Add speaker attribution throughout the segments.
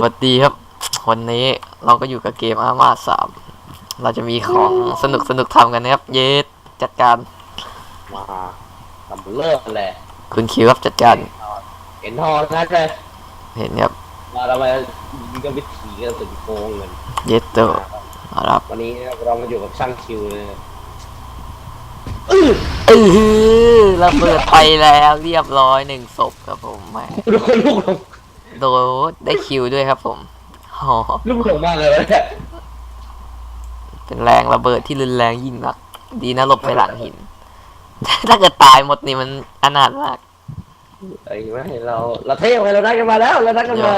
Speaker 1: สวัสดีครับ วันนี้เราก็อยู่กับเกมอามาสามเราจะมีของสนุกสนุกๆทำกันนะครับ เยสจัดการ
Speaker 2: มาทำเลิกแหละ
Speaker 1: คุณคิวครับจัดการ
Speaker 2: เห็นทองนั่นเลย
Speaker 1: เห็นครับ
Speaker 2: มาเรามายิงกันวิถีกันสุดโกงกัน
Speaker 1: เยสโตเอาละครับ
Speaker 2: วันนี้เรามาอยู่กับช่างคิวเลย
Speaker 1: เออระเบิดไปแล้วเรียบร้อยหนึ่งศพครับผมแหม
Speaker 2: ดูคนลูกหลง
Speaker 1: โดนได้คิวด้วยครับผมอ๋อ
Speaker 2: ลูกหลงมากเลยวะเนี่ย
Speaker 1: เป็นแรงระเบิดที่รุนแรงยิ่งนัก ดีนะหลบไปหลังหิน ถ้าเกิดตายหมดนี่มันอนาถมาก
Speaker 2: ไอ้ไม่เราเราเท่ไปเราได้กันมาแล้วเราได้กันมา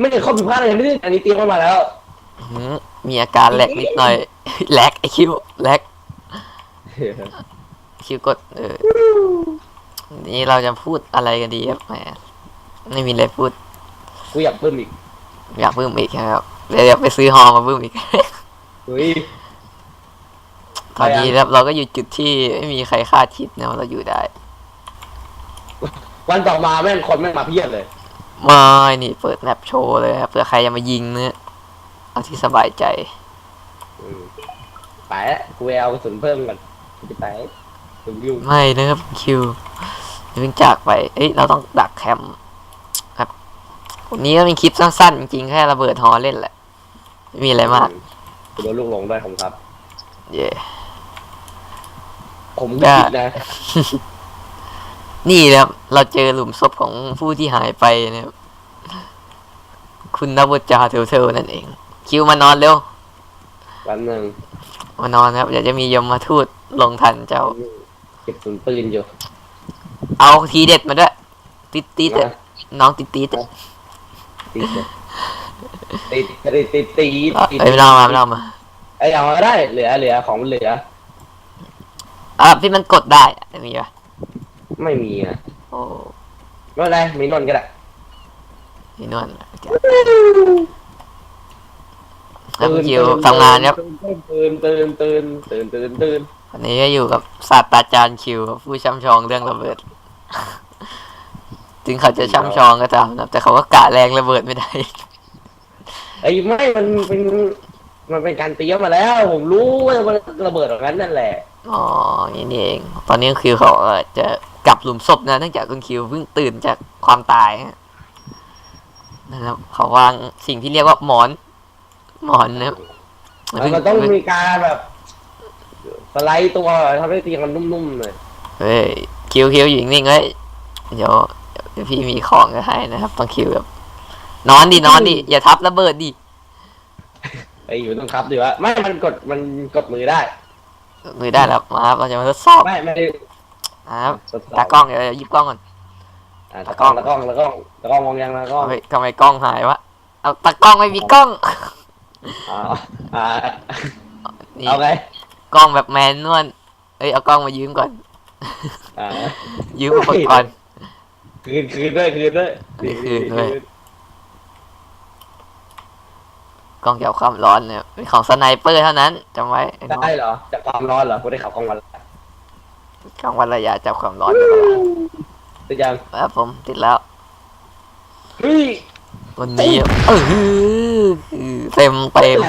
Speaker 2: ไม่ได้ข้อผิดพลาดอะไรไม่ได้อันนี้เตรียมกันมาแล้ว
Speaker 1: หืมมีอาการแหลกนิดหน่อยแหลกไอคิวแหลกคิวกดเออนี่เราจะพูดอะไรกันดีครับแหม ไม่มีอะไรพูด
Speaker 2: กูอยากเพิ่มอีก
Speaker 1: อยากบึ้มอีกครับเดี๋ยวเดี๋ยวไปซื้อฮอมาบึ้มอีก
Speaker 2: เฮ้ย
Speaker 1: ตอนนี้ครับเราก็อยู่จุดที่ไม่มีใครคาดคิดนะว่าเราอยู่ได้
Speaker 2: วันต่อมาแม่งคนแม่งมาเพียบเลย
Speaker 1: ไม่นี่เปิดแมปโชว์เลยครับเผื่อใครจะมายิงเนี่ยเอาที่สบายใจ
Speaker 2: อืมไปละกูไปเอากระสุนเพิ่มก่อนกูจะไปผมยุ่ง
Speaker 1: ไม่นะครับคิวอย่าเพิ่งจากไป เอ้ยเราต้องดักแคมป์ครับวั นนี้ก็เป็นคลิปสั้นๆ จริงๆ แค่ระเบิดฮอเล่นแหละ ไม่มีอะไรมาก
Speaker 2: กูโดนลูกหลงด้วยผมครับ
Speaker 1: เย่
Speaker 2: ผมก็คิดนะ
Speaker 1: นี่นะครับ เราเจอหลุมศพของผู้ที่หายไปนะครับ คุณนวจาเทลเทลนั่นเอง คิวมานอนเร็ว
Speaker 2: วันหนึ่ง
Speaker 1: มานอนครับเดี๋ยวจะมียมมาทูตลงทันเจ้า
Speaker 2: เก็บสุนปืนอยู่
Speaker 1: เอาทีเด็ดมาด้วยติดติดๆอะ
Speaker 2: นะ
Speaker 1: น้องติดติด ๆอะ
Speaker 2: ติดเลยติดติดติดติด
Speaker 1: เอ้ยไม่เอามาไม่เอามา
Speaker 2: ไอ้ยเอามาได้เหลือเหลือของมันเหลือ
Speaker 1: อะที่มันกดได้อะมีปะ
Speaker 2: ไม่มีอะ
Speaker 1: โอ้
Speaker 2: ไม่เป็นไรมีนนท์ก็ได้
Speaker 1: นี่นวลแล้วคุณคิวทำงานครับ
Speaker 2: ตื่นตื่นตื่นตื่นตื่นตื่น
Speaker 1: วันนี้ก็อยู่กับศาสตราจารย์คิวครับผู้ช่ำชองเรื่องระเบิด ถึงเขาจะช่ำชองก็ตามนะแต่เขาก็กะแรงระเบิดไม่ได้
Speaker 2: ไอ้ไม่ มันเป็นมันเป็นการเตรียมมาแล้ว ผมรู้ว่ามันระเบิดแบบนั้นนั่นแหละ
Speaker 1: อ๋อนี่นี่เอง ตอนนี้คือเขาเอ่อจะกลับหลุมศพนะเนื่องจากคุณคิวเพิ่งตื่นจากความตายฮะนะครับเขาวางสิ่งที่เรียกว่าหมอน หมอนนะครับ
Speaker 2: มันมันต้องมีการแบบสไลด์ตัวทำให้เตียงมันนุ่มๆหน่อย
Speaker 1: เฮ้ยคิวคิวอยู่นิ่งๆเฮ้ยเดี๋ยวเดี๋ยวพี่มีของจะให้นะครับต้องคิวแบบนอนดินอนดิอย่าทับระเบิดดิ
Speaker 2: ไอ้อยู่ต้องครับดีวะไม่มันกดมันกดมือได้
Speaker 1: มือได้แล้วมาครับเราจะมาทดสอบ
Speaker 2: ไม่ไม่ได้
Speaker 1: นะครับ
Speaker 2: ทดสบ
Speaker 1: ตากล้องเดี๋ยวหยิบกล้องก่อน
Speaker 2: อะตากล้องตากล้องตากล้องตากล้องมองยังตากล้อง
Speaker 1: เฮ้ยทำไมกล้องหายวะเอาตากล้องไม่มีกล้อง
Speaker 2: อ่าอ่า
Speaker 1: นี่
Speaker 2: เอาไง
Speaker 1: กล้องแบบแมนนวลเอ้ยเอากล้องมายืมก่อน
Speaker 2: อ่า
Speaker 1: ยืมอุปกรณ์
Speaker 2: คืนคืนด้วยคืนด้วย
Speaker 1: คืนด้วย กล้องเกี่ยวความร้อนเนี่ยเป็นของสไนเปอร์เท่านั้นจำไว้ไอ้น้อง
Speaker 2: ได้เหรอจากความร้อนเหรอกูได้ขับกล้องวันละ
Speaker 1: กล้องวัดระยะจับความร้อนนะครับ
Speaker 2: ติดยัง
Speaker 1: ครับผมติดแล้ว
Speaker 2: เฮ้ย
Speaker 1: วันนี้เออคือเต็มเต็ม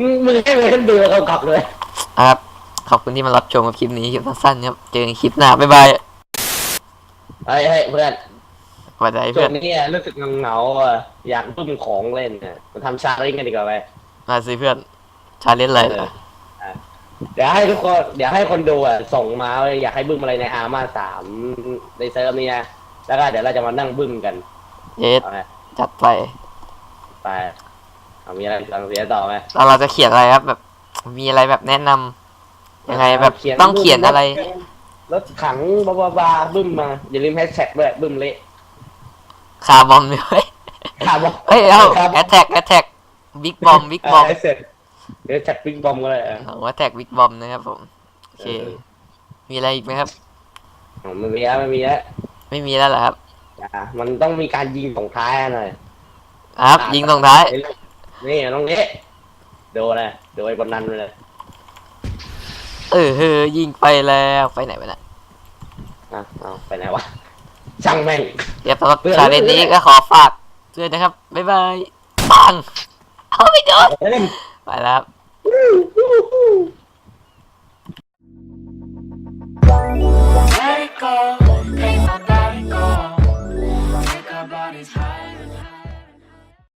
Speaker 2: มึงมึงให้ไปขึ้นเดือเขากลับเลย
Speaker 1: ครับ ขอบคุณที่มารับชมกับคลิปนี้คลิปสั้นๆครับเจอกันคลิปหน้าบ๊ายบาย
Speaker 2: เฮ้ยเฮ้ยเพื่อน
Speaker 1: สวัสดี
Speaker 2: ช่
Speaker 1: เพื่
Speaker 2: ว
Speaker 1: องน
Speaker 2: นี้รู้สึกเหงาๆอะอยากตุ้มของเล่นอะมาทำชาเลนจ์กันดีกว่าไหม
Speaker 1: มาสิเพื่อน ชาเลนจ์อะไรเหรอ
Speaker 2: เดี๋ยวให้ทุกคนเดี๋ยวให้คนดูอะส่งมาว่าอยากให้บึ้มอะไรในอาร์มาสามในเซิร์ฟนี้นะแล้วก็เดี๋ยวเราจะมานั่งบึ้มกัน
Speaker 1: เยส
Speaker 2: เอาไง
Speaker 1: จัดไป
Speaker 2: ไปเอามีอะไรสั่งเสียต่อไหม
Speaker 1: แล้วเราจะเขียนอะไรครับแบบ มีอะไรแบบแนะนำยังไงแบบต้องเขียนอะไร
Speaker 2: รถขังบาบาบาบึ้มมา อย่าลืมแฮชแท็กด้วยบึ้มเละ
Speaker 1: คาร์บอมด้วย
Speaker 2: ครับผม
Speaker 1: เฮ้ยเอาแอตแทกแอตแทกบิ๊กบอมบิ๊กบอม
Speaker 2: เสร็จเดี๋ยวแท็กบิ๊กบอมก็เลยอะ
Speaker 1: ผมว่าแท็กบิ๊กบอมนะครับผมโอเค มีอะไรอีกไหมครับ
Speaker 2: อ๋อไม่มีแล้วไม่มีแล้ว
Speaker 1: ไม่มีแล้วเหรอครับ
Speaker 2: อะมันต้องมีการยิงส่งท้ายหน่อย
Speaker 1: ครับ ยิงตรงท้าย
Speaker 2: นี่ตรงนี้โดนเลยโดนไอ้คนนั้นเลย
Speaker 1: เออเฮ้ยยิงไปแล้วไปไหนไปละ
Speaker 2: อะอาไปไหนวะจังแม่ง
Speaker 1: เดี๋ยวสำหรับข่าเรนนี้ก็ขอฝากด้วยนะครับ บ๊ายบายปังเอาไปโดนไปแล้ว
Speaker 3: Let it go.